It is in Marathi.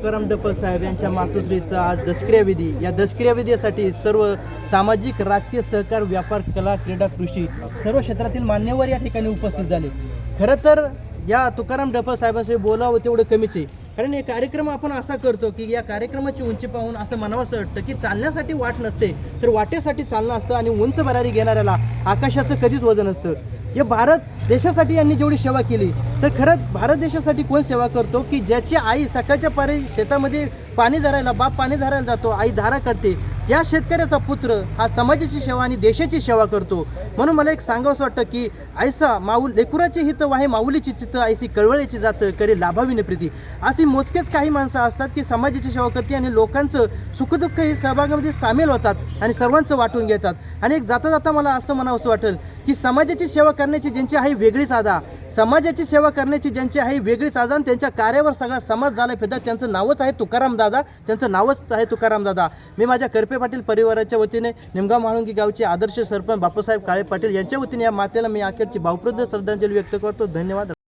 तुकाराम डपळ साहेब यांच्या मातोश्रीचा आज दशक्रियाविधी या दशक्रियाविधीसाठी सर्व सामाजिक राजकीय सहकार व्यापार कला क्रीडा कृषी सर्व क्षेत्रातील मान्यवर या ठिकाणी उपस्थित झाले. खरं तर या तुकाराम डपळ साहेबांशी बोलावं तेवढं कमीच आहे. कारण हे कार्यक्रम आपण असा करतो की या कार्यक्रमाची उंची पाहून असं म्हणावं असं वाटतं की चालण्यासाठी वाट नसते तर वाटेसाठी चालणं असतं आणि उंच भरारी घेणाऱ्याला आकाशाचं कधीच वजन असतं हे भारत देशासाठी यांनी जेवढी सेवा केली तर खरंच भारत देशासाठी कोण सेवा करतो की ज्याची आई सकाळच्या पारी शेतामध्ये पाणी धरायला बाप पाणी धरायला जातो आई धारा करते या शेतकऱ्याचा पुत्र हा समाजाची सेवा आणि देशाची सेवा करतो. म्हणून मला एक सांगावंसं वाटतं की ऐसा माऊल लेकुराची हित वाहे माऊलीची चित्त ऐसी कळवळ्याची जातं करे लाभाविने प्रीती. अशी मोजकेच काही माणसं असतात की समाजाची सेवा करते आणि लोकांचं सुखदुःख हे सहभागामध्ये सामील होतात आणि सर्वांचं वाटून घेतात. आणि एक जाता जाता मला असं म्हणावंसं वाटेल की समाजाची सेवा करण्याची ज्यांची आहे वेगळीच आदा समाजाची सेवा करण्याची ज्यांची आहे वेगळीच आदा त्यांच्या कार्यावर सगळा समाज झाला फिदा. त्यांचं नावच आहे तुकाराम दादा. त्यांचं नावच आहे तुकाराम दादा. मी माझ्या करपे पाटील परिवाराच्या वतीने निमगाव म्हाळुंगी गावचे आदर्श सरपंच बापूसाहेब काळे पाटील यांच्या वतीने या मातेला मी अखेरची भावप्रद श्रद्धांजली व्यक्त करतो. धन्यवाद.